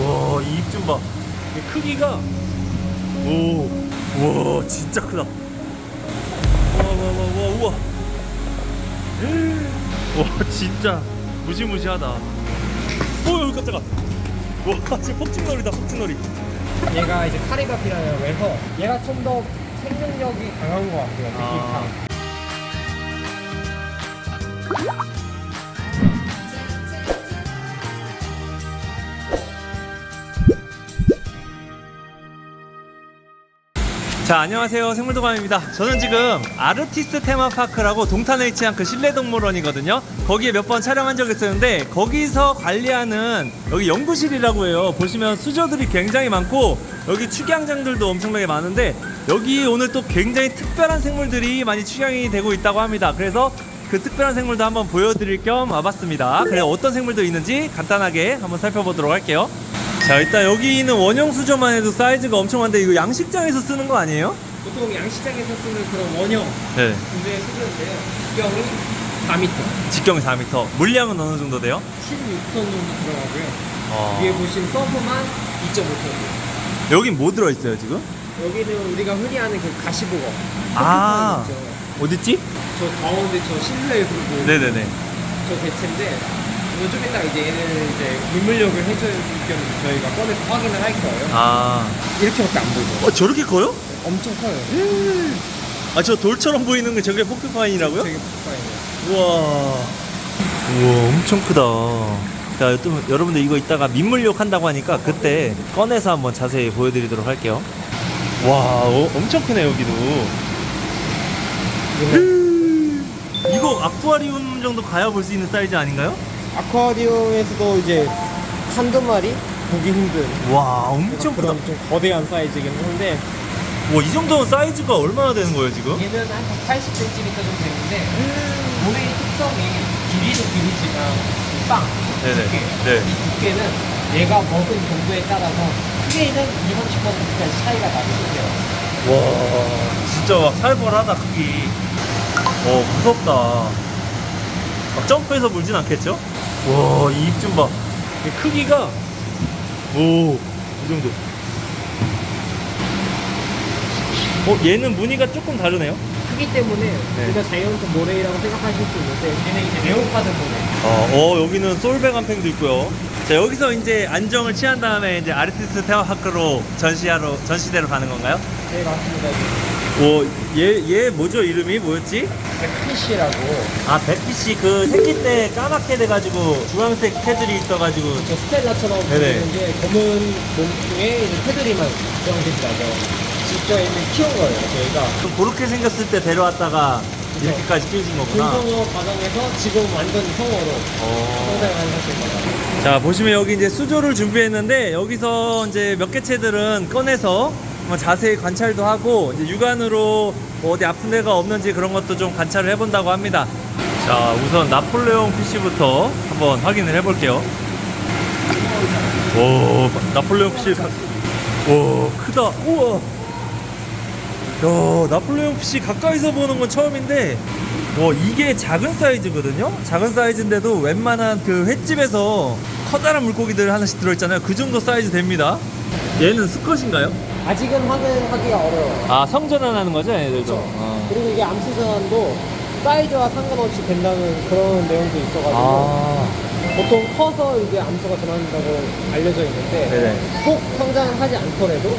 와, 이입좀 봐. 이 크기가 오, 와, 진짜 크다. 와, 와, 와, 와, 우와. 와, 진짜 무시무시하다. 오, 여기 깜짝아. 와, 지금 폭죽놀이다, 폭죽놀이. 얘가 이제 카리가 피라냐고 해서 얘가 좀 더 생명력이 강한 것 같아요 아. 느낌상 자 안녕하세요. 생물도감입니다. 저는 지금 아르티스트 테마파크라고 동탄에 위치한 그 실내동물원이거든요. 거기에 몇 번 촬영한 적이 있었는데 거기서 관리하는 여기 연구실이라고 해요. 보시면 수저들이 굉장히 많고 여기 축양장들도 엄청나게 많은데 여기 오늘 또 굉장히 특별한 생물들이 많이 축양이 되고 있다고 합니다. 그래서 그 특별한 생물도 한번 보여드릴 겸 와봤습니다. 그래 어떤 생물들이 있는지 간단하게 한번 살펴보도록 할게요 자 일단 여기 있는 원형 수조만 해도 사이즈가 엄청 많은데 이거 양식장에서 쓰는 거 아니에요? 보통 양시장에서 쓰는 그런 원형 네. 구조의 수준인데요 기경이 4m 직경이 4m. 물량은 어느 정도 돼요? 16톤 정도 들어가고요 어. 위에 보시면 서브만 2.5톤 여긴 뭐 들어있어요 지금? 여기는 우리가 흔히 아는 그 가시보거 아. 있죠. 어딨지? 저 가운데 저 실루엣으로 보이는 네네네. 저 개체인데 이거 좀 이따 이제 얘는 이제 민물력을 해줄 겸 저희가 꺼내서 확인을 할 거예요 아. 이렇게밖에 안 보이죠 어 저렇게 커요? 엄청 커요 아 저 돌처럼 보이는 게 저게 포크파인이라고요? 되게 폭파예요 우와. 우와 엄청 크다. 자 또, 여러분들 이거 이따가 민물욕 한다고 하니까 그때 꺼내서 한번 자세히 보여드리도록 할게요. 와 어, 엄청 크네 여기도. 이거 아쿠아리움 정도 가야 볼 수 있는 사이즈 아닌가요? 아쿠아리움에서도 이제 한두 마리 보기 힘든 와 엄청 크다. 그런 좀 거대한 사이즈긴 한데 와이 정도면 사이즈가 얼마나 되는 거예요 지금? 얘는 한 180cm 정도 되는데 몸의 특성이 길이도 길이지만 빵 네네. 두께 네. 이 두께는 얘가 먹은 정도에 따라서 크기는 2, 30%까지 차이가 나거든요 와 진짜 막 살벌하다 크기 어 무섭다 막 점프해서 물진 않겠죠? 와 이 입 좀봐. 크기가 오 이 정도. 어 얘는 무늬가 조금 다르네요? 크기 때문에 네. 우리가 자이언트 모레이라고 생각하실 수 있는데 얘는 이제 레오파드 모레 어, 어 여기는 솔뱅 한 팽도 있고요. 자 여기서 이제 안정을 취한 다음에 이제 아르티스트 테마파크로 전시하러 전시대로 가는 건가요? 네 맞습니다 오 얘 얘 뭐죠 이름이 뭐였지? 크리쉬라고 아 백피씨 그 생기 때 까맣게 돼가지고 주황색 테들이 있어가지고 저 스텔라처럼 네네. 보이는데 검은 몸중에 이제 테두리만 주황색이 나죠 직접 얘는 키운 거예요 저희가 좀 그렇게 생겼을 때 데려왔다가 이렇게까지 키우신 거구나. 중성어 과정에서 지금 완전 성어로 어. 성장한 상태입니다 자 보시면 여기 이제 수조를 준비했는데 여기서 이제 몇 개체들은 꺼내서 한번 자세히 관찰도 하고 이제 육안으로 뭐 어디 아픈 데가 없는지 그런 것도 좀 관찰을 해본다고 합니다. 자 우선 나폴레옹 피쉬부터 한번 확인을 해볼게요. 오 나폴레옹 피쉬 가- 오 크다 우와 야 나폴레옹 피쉬 가까이서 보는 건 처음인데 와 이게 작은 사이즈거든요 작은 사이즈인데도 웬만한 그 횟집에서 커다란 물고기들 하나씩 들어있잖아요 그 정도 사이즈 됩니다 얘는 수컷인가요? 아직은 확인하기가 어려워요 아 성전환 하는 거죠 얘들도 그렇죠. 그리고 이게 암수 전환도 사이즈와 상관없이 된다는 그런 내용도 있어가지고 아 보통 커서 이제 암수가 전환된다고 알려져 있는데 네네 꼭 성장을 하지 않더라도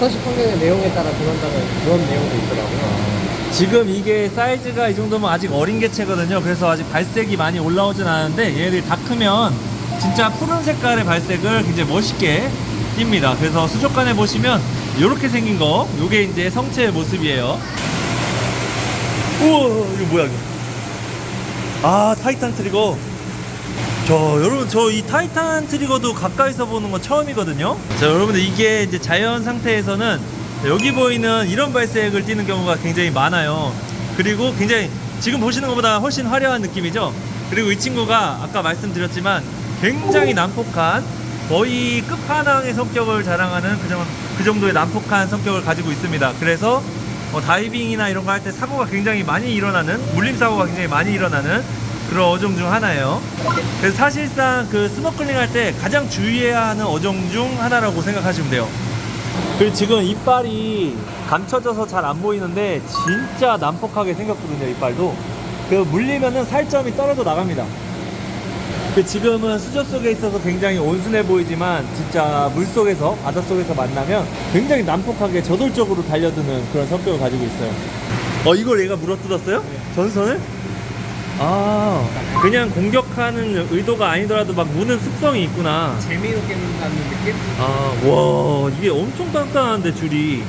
서식 환경의 내용에 따라 변한다는 그런 내용도 있더라고요. 지금 이게 사이즈가 이 정도면 아직 어린 개체거든요. 그래서 아직 발색이 많이 올라오진 않았는데 얘네들이 다 크면 진짜 푸른 색깔의 발색을 굉장히 멋있게 띱니다. 그래서 수족관에 보시면 이렇게 생긴 거, 요게 이제 성체의 모습이에요. 우와, 이거 뭐야, 이거. 아, 타이탄 트리거. 자, 여러분, 저 이 타이탄 트리거도 가까이서 보는 건 처음이거든요. 자, 여러분들 이게 이제 자연 상태에서는 여기 보이는 이런 발색을 띠는 경우가 굉장히 많아요. 그리고 굉장히 지금 보시는 것보다 훨씬 화려한 느낌이죠. 그리고 이 친구가 아까 말씀드렸지만 굉장히 난폭한 거의 끝판왕의 성격을 자랑하는 그, 정, 그 정도의 난폭한 성격을 가지고 있습니다. 그래서 뭐 다이빙이나 이런 거 할 때 사고가 굉장히 많이 일어나는 물림 사고가 굉장히 많이 일어나는 그런 어종 중 하나예요. 그래서 사실상 그 스노클링 할 때 가장 주의해야 하는 어종 중 하나라고 생각하시면 돼요. 그리고 지금 이빨이 감춰져서 잘 안 보이는데 진짜 난폭하게 생겼거든요, 이빨도. 그 물리면은 살점이 떨어져 나갑니다. 그 지금은 수저 속에 있어서 굉장히 온순해 보이지만 진짜 물 속에서 바다 속에서 만나면 굉장히 난폭하게 저돌적으로 달려드는 그런 성격을 가지고 있어요. 어 이걸 얘가 물어뜯었어요? 전선을? 아 그냥 공격하는 의도가 아니더라도 막 무는 습성이 있구나. 재미로 깨문다는 느낌? 아, 와, 이게 엄청 단단한데, 줄이.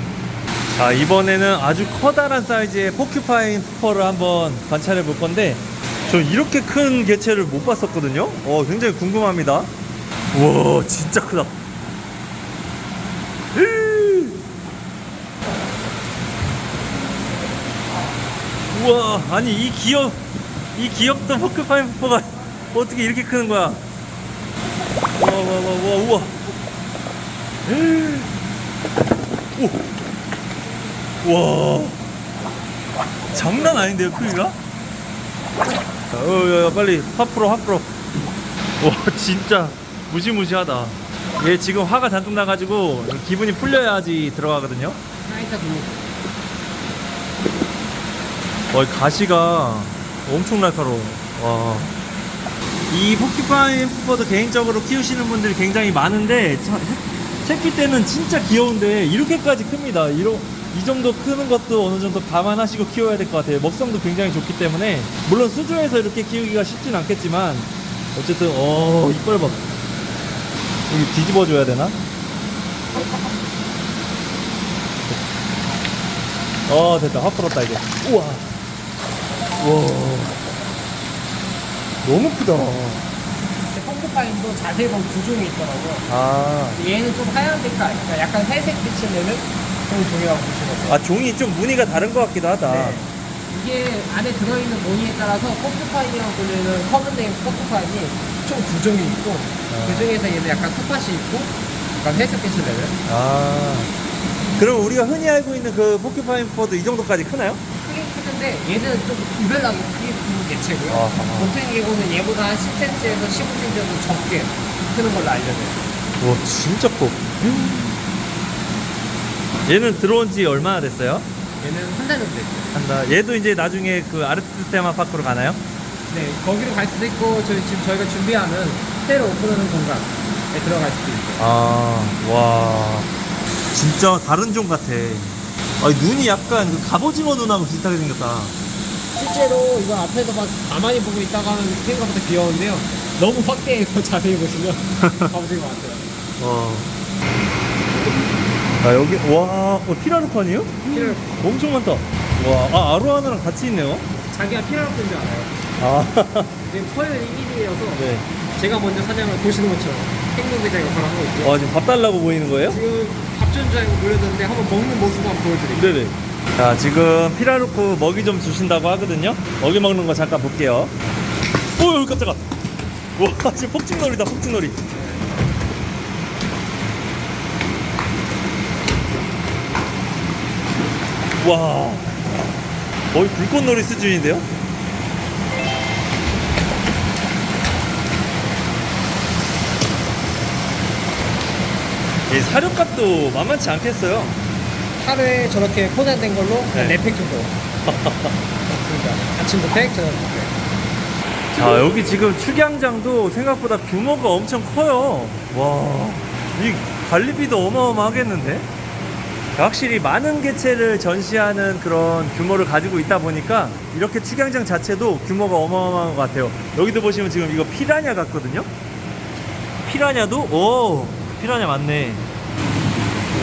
자, 이번에는 아주 커다란 사이즈의 포큐파인 푸퍼를 한번 관찰해 볼 건데, 저 이렇게 큰 개체를 못 봤었거든요? 어, 굉장히 궁금합니다. 우와, 진짜 크다. 우와, 아니, 이 기업, 이 귀엽던 포큐파인 푸퍼가 어떻게 이렇게 크는 거야? 우와, 우와, 우와, 우와, 우와. 오. 와. 장난 아닌데요, 크기가? 어, 야, 야, 빨리 확 풀어, 확 풀어. 와, 진짜 무시무시하다. 얘 지금 화가 잔뜩 나가지고 기분이 풀려야지 들어가거든요. 사이타 블록. 어, 이 가시가 엄청 날카로워. 와. 이 포큐파인 푸퍼도 개인적으로 키우시는 분들이 굉장히 많은데 자- 새끼 때는 진짜 귀여운데 이렇게까지 큽니다. 이러, 이 정도 크는 것도 어느 정도 감안하시고 키워야 될 것 같아요. 먹성도 굉장히 좋기 때문에 물론 수조에서 이렇게 키우기가 쉽진 않겠지만 어쨌든 어 이빨 봐. 여기 뒤집어 줘야 되나? 어 됐다 확 풀었다 이제. 우와. 와. 너무 크다. 포크파인도 자세히 보면 두 종이 있더라고요. 아. 얘는 좀 하얀 색깔, 그러니까 약간 회색 빛이 내는 그런 종이라고 보시면 돼요. 아 종이 좀 무늬가 다른 것 같기도 하다. 네. 이게 안에 들어있는 무늬에 따라서 포크파인이라고 불리는 커먼네임 포크파인이 총 두 종이 있고 아. 그 중에서 얘는 약간 스팟이 있고 약간 회색 빛을 내는 아. 그럼 우리가 흔히 알고 있는 그 포큐파인 포도 이 정도까지 크나요? 크긴 크는데 얘는 좀 유별나게 크게 크는 개체고요. 아하. 보통 이거는 얘보다 한 10cm에서 15cm 정도 적게 크는 걸로 알려져요. 와 진짜 커. 얘는 들어온 지 얼마나 됐어요? 얘는 한 달 정도 됐죠. 한다. 얘도 이제 나중에 그 아르티스 테마 파크로 가나요? 네, 거기로 갈 수도 있고 저희 지금 저희가 준비하는 새로 오픈하는 공간에 들어갈 수도 있고. 아, 와. 진짜 다른 종 같아. 아, 눈이 약간 그 갑오징어 눈하고 비슷하게 생겼다. 실제로 이거 앞에서 봐서 가만히 보고 있다가 하면 생각보다 귀여운데요. 너무 확대해서 자세히 보시면 가보신 것 같아요. 와. 아, 여기, 와, 어, 피라르판이요? 피를 엄청 많다. 와, 아, 아로하나랑 같이 있네요. 자기가 피라노 끈줄 알아요. 아, 지금 서열 1위여서 네. 제가 먼저 사냥을 보시는 것처럼 행동대장 역할을 하고 있고요. 와, 지금 밥 달라고 보이는 거예요? 지금 밥준 줄 알고 몰렸는데 한번 먹는 모습 한번 보여드릴게요. 네네. 자, 지금 피라루크 먹이 좀 주신다고 하거든요. 먹이 먹는 거 잠깐 볼게요. 오, 여기 깜짝아. 와, 지금 폭죽놀이다, 폭죽놀이. 와, 거의 불꽃놀이 수준인데요? 이 사료값도 만만치 않겠어요. 하루에 저렇게 포장된 걸로 네. 네. 4팩 정도. 그러니까 아침도 팩, 저녁도 팩. 자 여기 지금 축양장도 생각보다 규모가 엄청 커요 와 이 관리비도 어마어마하겠는데 확실히 많은 개체를 전시하는 그런 규모를 가지고 있다 보니까 이렇게 축양장 자체도 규모가 어마어마한 것 같아요 여기도 보시면 지금 이거 피라냐 같거든요 피라냐도 오 피라냐 맞네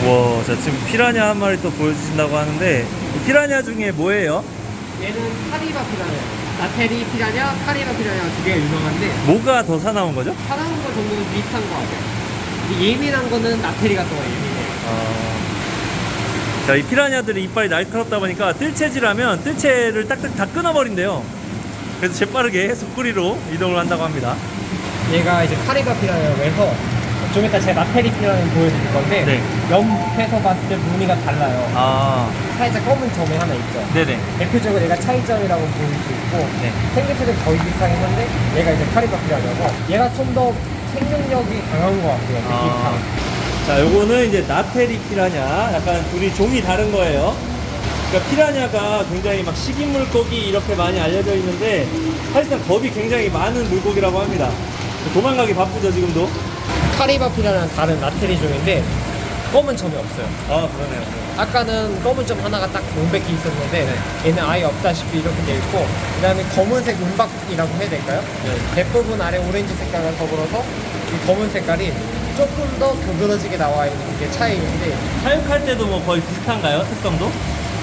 우와 자 지금 피라냐 한 마리 또 보여주신다고 하는데 이 피라냐 중에 뭐예요? 얘는 카리바 피라냐. 나테리 피라냐, 카리바 피라냐 두 개가 유명한데 뭐가 더 사나운 거죠? 사나운 거 정도는 비슷한 것 같아요. 이 예민한 거는 나테리가 더 예민해요. 아. 자, 이 피라냐들이 이빨이 날카롭다 보니까 뜰채질하면 뜰채를 딱딱 다 끊어버린대요. 그래서 재빠르게 속구리로 이동을 한다고 합니다. 얘가 이제 카리바 피라냐라고 해서 좀 이따 제 나테리피라는 보여드릴 건데 네. 옆에서 봤을 때 무늬가 달라요. 아, 살짝 검은 점이 하나 있죠. 네네. 대표적으로 얘가 차이점이라고 보일 수 있고 네. 생김새도 거의 비슷하긴 한데 얘가 이제 카리바피라고 얘가 좀 더 생명력이 강한 것 같아요. 아. 느낌상. 자, 요거는 이제 나테리 피라냐. 약간 둘이 종이 다른 거예요. 그러니까 피라냐가 굉장히 막 식인 물고기 이렇게 많이 알려져 있는데 사실상 겁이 굉장히 많은 물고기라고 합니다. 도망가기 바쁘죠, 지금도? 카리바 피라는 다른 나테리 종인데 검은 점이 없어요. 아, 그러네요. 아까는 검은 점 하나가 딱 공백이 있었는데 얘는 아예 없다시피 이렇게 돼 있고 그다음에 검은색 은박이라고 해야 될까요? 네. 대부분 아래 오렌지 색깔과 더불어서 이 검은 색깔이 조금 더 두드러지게 나와 있는 게 차이인데 사육할 때도 뭐 거의 비슷한가요, 특성도?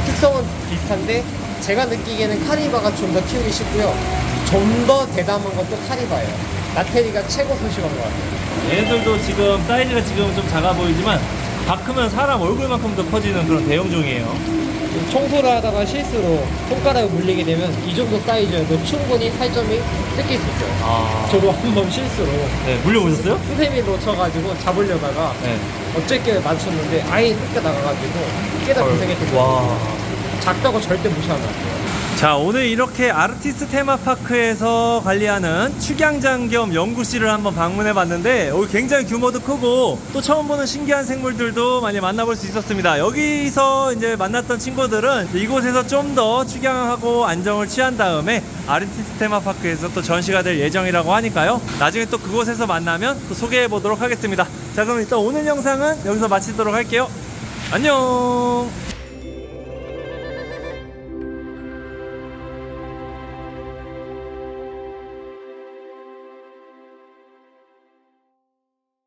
특성은 비슷한데 제가 느끼기에는 카리바가 좀 더 키우기 쉽고요. 좀 더 대담한 건또 카리바예요. 나테리가 최고 소심한 것 같아요. 얘네들도 지금 사이즈가 지금 좀 작아 보이지만 다 크면 사람 얼굴만큼도 커지는 그런 대형종이에요. 청소를 하다가 실수로 손가락을 물리게 되면 이 정도 사이즈여도 충분히 살점이 뜯길 수 있어요. 아, 저도 한 번 실수로 네, 물려보셨어요? 수세미 놓쳐가지고 잡으려다가 네. 어쨌게 맞췄는데 아예 뜯겨 나가가지고 깨다 고생했던 와. 거예요. 작다고 절대 무시하면 안 돼요. 자 오늘 이렇게 아르티스트 테마파크에서 관리하는 축양장 겸 연구실을 한번 방문해 봤는데 여기 굉장히 규모도 크고 또 처음 보는 신기한 생물들도 많이 만나볼 수 있었습니다. 여기서 이제 만났던 친구들은 이곳에서 좀 더 축양하고 안정을 취한 다음에 아르티스트 테마파크에서 또 전시가 될 예정이라고 하니까요. 나중에 또 그곳에서 만나면 또 소개해 보도록 하겠습니다. 자 그럼 일단 오늘 영상은 여기서 마치도록 할게요. 안녕